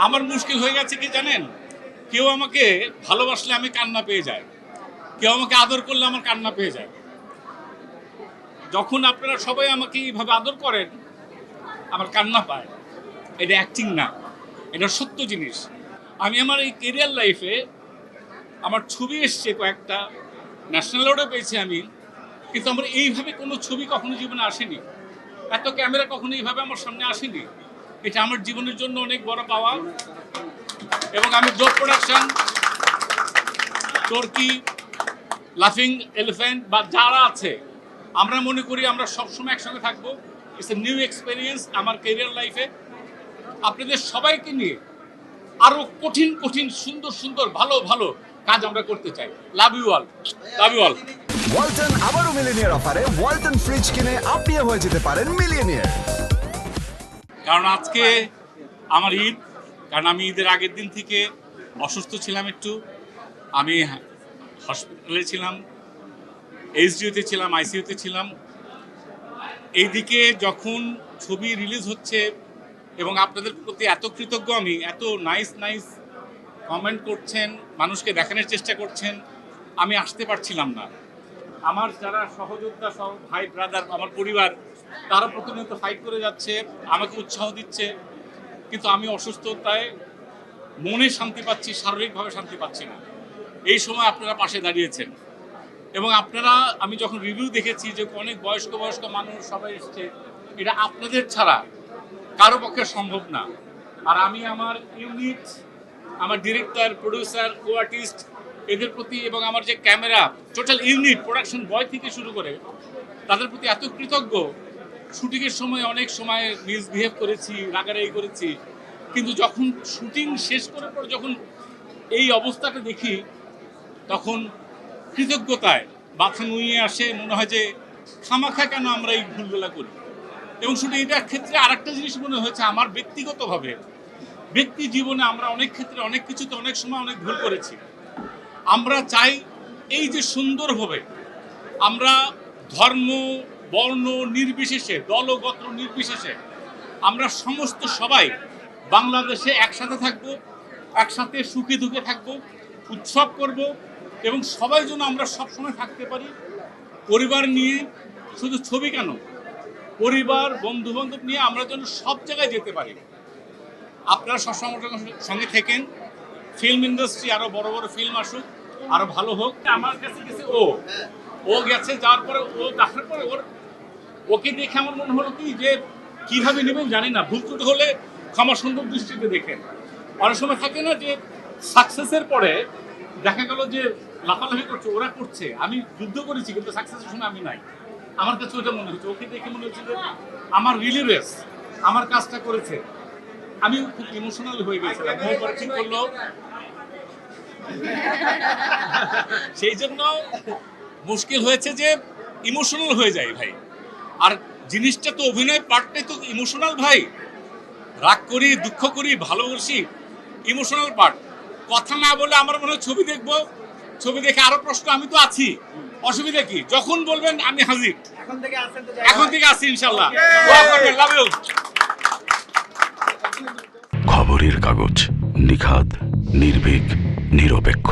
আমার মুশকিল হয়ে গেছে কি জানেন? কেউ আমাকে ভালোবাসলে আমি কান্না পেয়ে যাই। কেউ আমাকে আদর করলে আমার কান্না পেয়ে যায়। যখন আপনারা সবাই আমাকে এইভাবে আদর করেন, আমার কান্না পায়। এটা অ্যাক্টিং না। এটা সত্য জিনিস। আমি আমার এই কেরিয়ার লাইফে আমার ছবি এসছে কয়েকটা। ন্যাশনাল অ্যাওয়ার্ডও পেয়েছি আমি। কিন্তু আমার এইভাবে কোনো ছবি কখনো জীবনে আসেনি। এত ক্যামেরা কখনো এইভাবে আমার সামনে আসেনি। এটা আমার জীবনের জন্য অনেক বড় পাওয়া। এবং আমি জোর প্রোডাকশন টর্কি লাফিং এলিফ্যান্ট বা যারা আছে, আমরা মনে করি আমরা সবসময় একসঙ্গে থাকব। ইটস এ নিউ এক্সপিরিয়েন্স আমার কেরিয়ার লাইফে আপনাদের সবাইকে নিয়ে আরও কঠিন কঠিন, সুন্দর সুন্দর, ভালো ভালো কাজ আমরা করতে চাই। Love you all love you all Walton আবারও মিলিনিয়ার অফারে ওয়ালটন ফ্রিজ কিনে আপনিও হয়ে যেতে পারেন মিলিয়নিয়ার কারণ আজকে আমার ঈদ, কারণ আমি ঈদের আগের দিন থেকে অসুস্থ ছিলাম একটু। আমি হসপিটালে ছিলাম এইচডিওতে ছিলাম আইসিইউতে ছিলাম। এইদিকে যখন ছবি রিলিজ হচ্ছে এবং আপনাদের প্রতি এত কৃতজ্ঞ আমি, এত নাইস নাইস কমেন্ট করছেন, মানুষকে দেখানোর চেষ্টা করছেন, আমি আসতে পারছিলাম না। আমার যারা সহযোদ্ধা সহ, ভাই ব্রাদার আমার পরিবার তারা প্রতিনিয়ত ফাইট করে যাচ্ছে, আমাকে উৎসাহ দিচ্ছে, কিন্তু আমি অসুস্থতায় মনে শান্তি পাচ্ছি, শারীরিকভাবে শান্তি পাচ্ছি না। এই সময় আপনারা পাশে দাঁড়িয়েছেন। এবং আপনারা, আমি যখন রিভিউ দেখেছি যে অনেক বয়স্ক বয়স্ক মানুষ সবাই এসছে, এটা আপনাদের ছাড়া কারও পক্ষে সম্ভব না। আর আমি আমার ইউনিট আমার ডিরেক্টর প্রডিউসার কো আর্টিস্ট এদের প্রতি এবং আমার যে camera total unit production boy থেকে শুরু করে, তাদের প্রতি এত কৃতজ্ঞ শুটিংয়ের সময় অনেক সময় মিসবিহেভ করেছি, রাগারাগি করেছি। কিন্তু যখন শুটিং শেষ করার পর যখন এই অবস্থাটা দেখি, তখন কৃতজ্ঞতায় বাথা নুয়ে আসে, মনে হয় যে খামাখা কেন আমরা এই ভুলগুলা করি? এবং শুধু এটার ক্ষেত্রে আরেকটা জিনিস মনে হয়েছে, আমার ব্যক্তিগতভাবে। ব্যক্তি জীবনে আমরা অনেক ক্ষেত্রে অনেক কিছুতে অনেক সময় অনেক ভুল করেছি। আমরা চাই এই যে সুন্দরভাবে আমরা ধর্ম বর্ণ নির্বিশেষে দলগত নির্বিশেষে আমরা সমস্ত সবাই বাংলাদেশে একসাথে থাকব, একসাথে সুখে দুঃখে থাকব, উৎসব করব এবং সবাই যেন আমরা সবসময় থাকতে পারি। পরিবার নিয়ে, শুধু ছবি কেন? পরিবার বন্ধু বান্ধব নিয়ে আমরা যেন সব জায়গায় যেতে পারি। আপনারা সবসময় সঙ্গে থেকেন। ফিল্ম ইন্ডাস্ট্রি আরও বড় বড় ফিল্ম আসুক, আরও ভালো হোক। আমার কাছে গেছে ও। ও গেছে, যাওয়ার পরে ও দেখার পরে ওর ওকে দেখে আমার মনে হলো কি যে কীভাবে নেবেন জানি না, ভুল ত্রুটি হলে ক্ষমা সুন্দর দৃষ্টিতে দেখেন। অনেক সময় থাকে না যে সাকসেসের পরে দেখা গেল যে লাফালাফি করছে, ওরা করছে। আমি যুদ্ধ করেছি, কিন্তু সাকসেসের সময় আমি নাই। আমার কাছে ওটা মনে হচ্ছে, ওকে দেখে মনে হচ্ছে যে আমার রিলি রেস আমার কাজটা করেছে। আমি খুব ইমোশনাল হয়ে গেছিলাম ঠিক করল। সেই জন্য মুশকিল হয়েছে যে ইমোশনাল হয়ে যায় ভাই। আর জিনিসটা তো অভিনয় পার্টটাই তো ইমোশনাল ভাই। রাগ করি দুঃখ করি ভালোবাসি ইমোশনাল পার্ট কথা না বলে আমার মনে হয় ছবি দেখব। ছবি দেখে আরও প্রশ্ন আমি তো আছি। অসুবিধা কি? যখন বলবেন আমি হাজির। এখন থেকে আছেন তো এখন থেকে আছি ইনশাল্লাহ। খবরের কাগজ নিখাদ নির্ভীক নিরপেক্ষ।